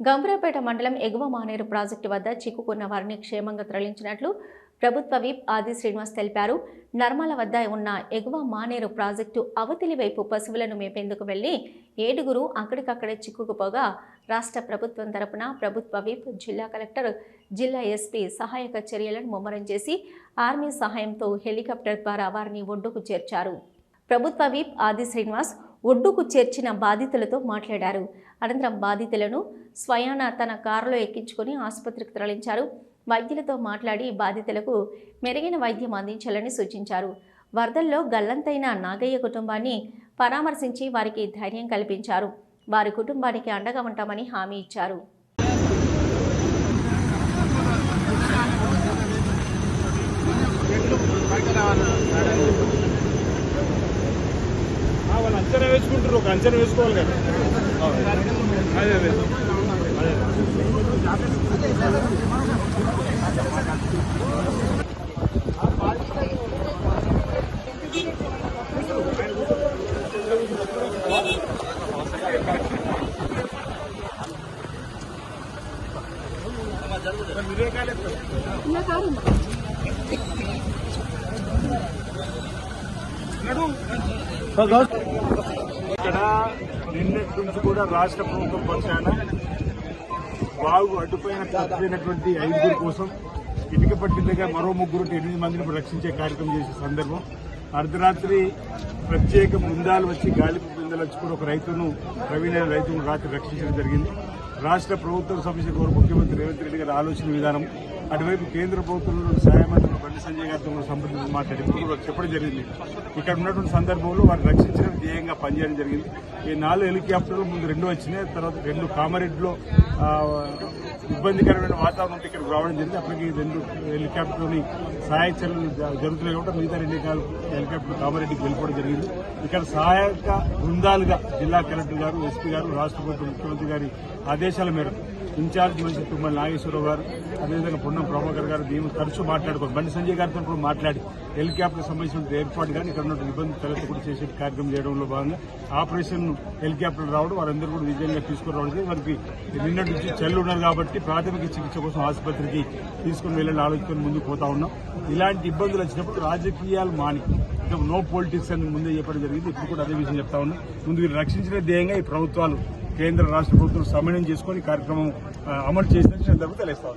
గంభీరపేట మండలం ఎగువ మానేరు ప్రాజెక్టు వద్ద చిక్కుకున్న వారిని క్షేమంగా తరలించినట్లు ప్రభుత్వ విప్ ఆది శ్రీనివాస్ తెలిపారు. నర్మల వద్ద ఉన్న ఎగువ మానేరు ప్రాజెక్టు అవతలి వైపు పశువులను మేపేందుకు వెళ్ళి ఏడుగురు అక్కడికక్కడే చిక్కుకుపోగా రాష్ట్ర ప్రభుత్వం తరపున ప్రభుత్వ విప్ జిల్లా కలెక్టర్ జిల్లా ఎస్పీ సహాయక చర్యలను ముమ్మరం చేసి ఆర్మీ సహాయంతో హెలికాప్టర్ ద్వారా వారిని ఒడ్డుకు చేర్చారు. ప్రభుత్వ విప్ ఆది శ్రీనివాస్ ఒడ్డుకు చేర్చిన బాధితులతో మాట్లాడారు. అనంతరం బాధితులను స్వయాన తన కారులో ఎక్కించుకొని ఆసుపత్రికి తరలించారు. వైద్యులతో మాట్లాడి బాధితులకు మెరుగైన వైద్యం అందించాలని సూచించారు. వరదల్లో గల్లంతైన నాగయ్య కుటుంబాన్ని పరామర్శించి వారికి ధైర్యం కల్పించారు. వారి కుటుంబానికి అండగా ఉంటామని హామీ ఇచ్చారు ఆ, వాళ్ళు అంచనా వేసుకుంటారు ఒక అంచనా వేసుకోవాలి కదా. అదే అదే అదే ఇక్కడ నిన్నటి నుంచి కూడా రాష్ట్ర ప్రభుత్వం పక్షాన బాగు అడ్డుపైన తప్పిపోయినటువంటి ఐదుగురు కోసం ఇటుక పట్టినగా మరో ముగ్గురు ఎనిమిది మందిని రక్షించే కార్యక్రమం చేసే సందర్భం. అర్ధరాత్రి ప్రత్యేక బృందాలు వచ్చి గాలిపు బృందాలు వచ్చి కూడా ఒక రైతును ప్రవీణ రైతును రాత్రి రక్షించడం జరిగింది. రాష్ట్ర ప్రభుత్వం సమస్య కోరు ముఖ్యమంత్రి రేవంత్ రెడ్డి గారి ఆలోచన విధానం అటువైపు కేంద్ర ప్రభుత్వంలో సహాయ మంత్రి బండి సంజయ్ గారితో కూడా సంబంధించి మాట్లాడి కూడా చెప్పడం జరిగింది. ఇక్కడ ఉన్నటువంటి సందర్భంలో వారిని రక్షించడం ధ్యేయంగా పనిచేయడం జరిగింది. ఈ నాలుగు హెలికాప్టర్లు ముందు రెండు వచ్చినాయి తర్వాత రెండు కామారెడ్డిలో ఇబ్బందికరమైన వాతావరణం ఇక్కడికి రావడం జరిగింది. అప్పటికి రెండు హెలికాప్టర్ని సహాయ చర్యలు జరుగుతున్నాయి కాబట్టి మిగతా రెండు హెలికాప్టర్ కామారెడ్డికి వెళ్ళిపోవడం జరిగింది. ఇక్కడ సహాయక బృందాలుగా జిల్లా కలెక్టర్ గారు ఎస్పీ గారు రాష్ట్ర ప్రభుత్వ ముఖ్యమంత్రి గారి ఆదేశాల మేరకు ఇన్ఛార్జ్ మంత్రి తుమ్మల నాగేశ్వరరావు గారు అదేవిధంగా పొన్నం ప్రభాకర్ గారు దీని తరచు మాట్లాడుకోవాలి. బండి సంజయ్ గారితో కూడా మాట్లాడి హెలికాప్టర్ సంబంధించిన ఏర్పాటు కానీ ఇక్కడ ఉన్న ఇబ్బంది తలెత్త కూడా చేసే కార్యక్రమం చేయడంలో భాగంగా ఆపరేషన్ హెలికాప్టర్ రావడం వారందరూ కూడా విజయంగా తీసుకురావడం జరిగింది. వారికి నిన్నటి నుంచి చెల్లు ఉన్నారు కాబట్టి ప్రాథమిక చికిత్స కోసం ఆసుపత్రికి తీసుకుని వెళ్ళిన ఆలోచన ముందుకు పోతా ఉన్నాం. ఇలాంటి ఇబ్బందులు వచ్చినప్పుడు రాజకీయాలు మాని నో పొలిటిక్స్ అని ముందే చెప్పడం జరిగింది. ఇప్పుడు కూడా అదే విషయం చెప్తా ఉన్నాం. ముందు వీళ్ళు రక్షించిన ధ్యేయంగా ఈ ప్రభుత్వాలు కేంద్ర రాష్ట్ర ప్రభుత్వం సమన్వయం చేసుకొని కార్యక్రమం అమలు చేసిన సందర్భం తెలుస్తా